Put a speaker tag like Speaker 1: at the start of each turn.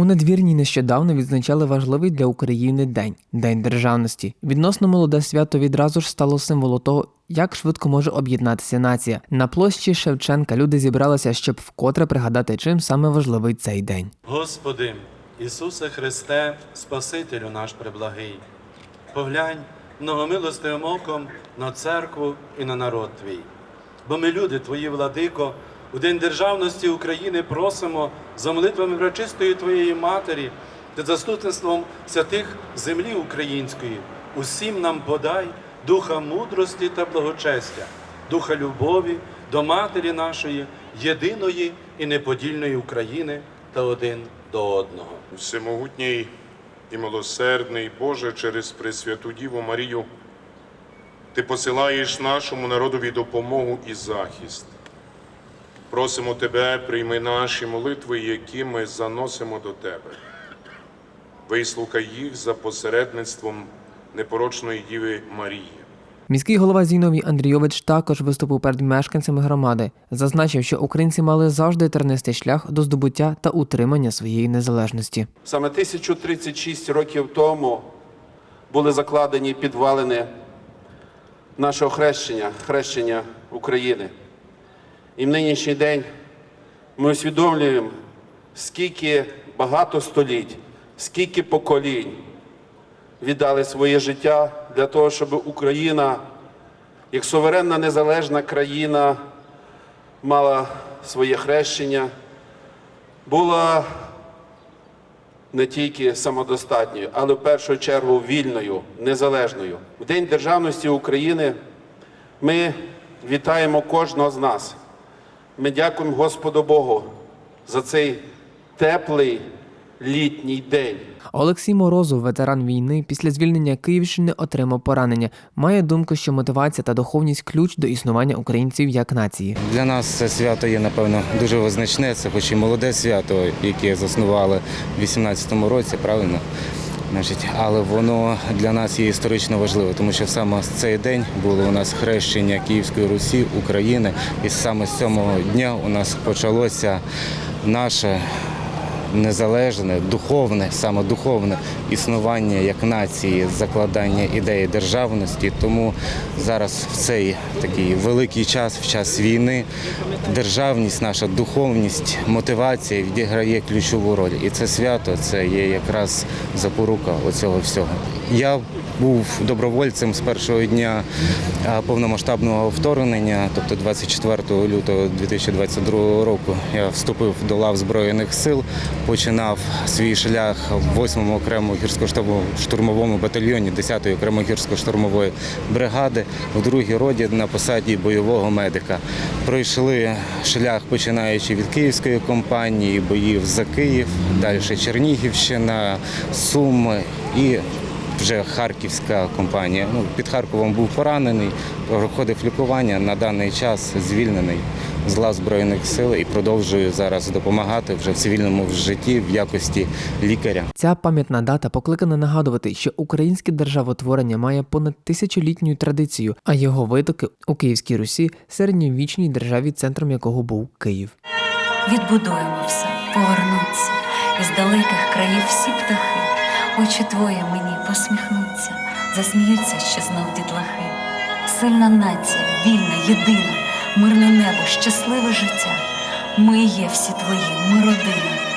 Speaker 1: У надвірній нещодавно відзначали важливий для України день День державності. Відносно молоде свято відразу ж стало символом того, як швидко може об'єднатися нація. На площі Шевченка люди зібралися, щоб вкотре пригадати, чим саме важливий цей день.
Speaker 2: Господи, Ісусе Христе, Спасителю наш преблагий, поглянь многомилостивим оком на церкву і на народ Твій. Бо ми, люди Твої, владико, у День державності України просимо за молитвами врачистої Твоєї Матері та заступництвом святих землі української. Усім нам подай духа мудрості та благочестя, духа любові до Матері нашої, єдиної і неподільної України та один до одного.
Speaker 3: Всемогутній і милосердний Боже, через Пресвяту Діву Марію, Ти посилаєш нашому народові допомогу і захист. Просимо Тебе, прийми наші молитви, які ми заносимо до Тебе. Вислухай їх за посередництвом непорочної Діви Марії.
Speaker 1: Міський голова Зіновій Андрійович також виступив перед мешканцями громади, зазначив, що українці мали завжди тернистий шлях до здобуття та утримання своєї незалежності.
Speaker 4: Саме 1036 років тому були закладені підвалини нашого хрещення, хрещення України. І в нинішній день ми усвідомлюємо, скільки багато століть, скільки поколінь віддали своє життя для того, щоб Україна, як суверенна незалежна країна, мала своє хрещення, була не тільки самодостатньою, але в першу чергу вільною, незалежною. В День державності України ми вітаємо кожного з нас. Ми дякуємо Господу Богу за цей теплий літній день.
Speaker 1: Олексій Морозов, ветеран війни, після звільнення Київщини отримав поранення. Має думку, що мотивація та духовність ключ до існування українців як нації.
Speaker 5: Для нас це свято є, напевно, дуже визначне. Це хоч і молоде свято, яке заснували в 18-му році, правильно? Значить, але воно для нас є історично важливо, тому що саме з цей день було у нас хрещення Київської Русі, України, і саме з цього дня у нас почалося наше незалежне, духовне, саме духовне існування як нації, закладання ідеї державності. Тому зараз в цей такий великий час, в час війни, державність, наша духовність, мотивація відіграє ключову роль. І це свято це є якраз запорука оцього всього. Я був добровольцем з першого дня повномасштабного вторгнення, тобто 24 лютого 2022 року. Я вступив до лав Збройних сил, починав свій шлях в 8-му окремому гірсько-штурмовому батальйоні 10-ї окремої гірсько-штурмової бригади у другій роді на посаді бойового медика. Пройшли шлях, починаючи від київської компанії, боїв за Київ, далі Чернігівщина, Суми і вже харківська компанія. Ну, під Харковом був поранений, проходив лікування. На даний час звільнений з лав Збройних сил і продовжую зараз допомагати вже в цивільному житті в якості лікаря.
Speaker 1: Ця пам'ятна дата покликана нагадувати, що українське державотворення має понад тисячолітню традицію, а його витоки у Київській Русі середньовічній державі, центром якого був Київ.
Speaker 6: Відбудуємо все, повернуться із далеких країв всі птахи. Очі твої мені посміхнуться, засміються ще знов дітлахи. Сильна нація, вільна, єдина, мирне небо, щасливе життя. Ми є всі твої, ми родина,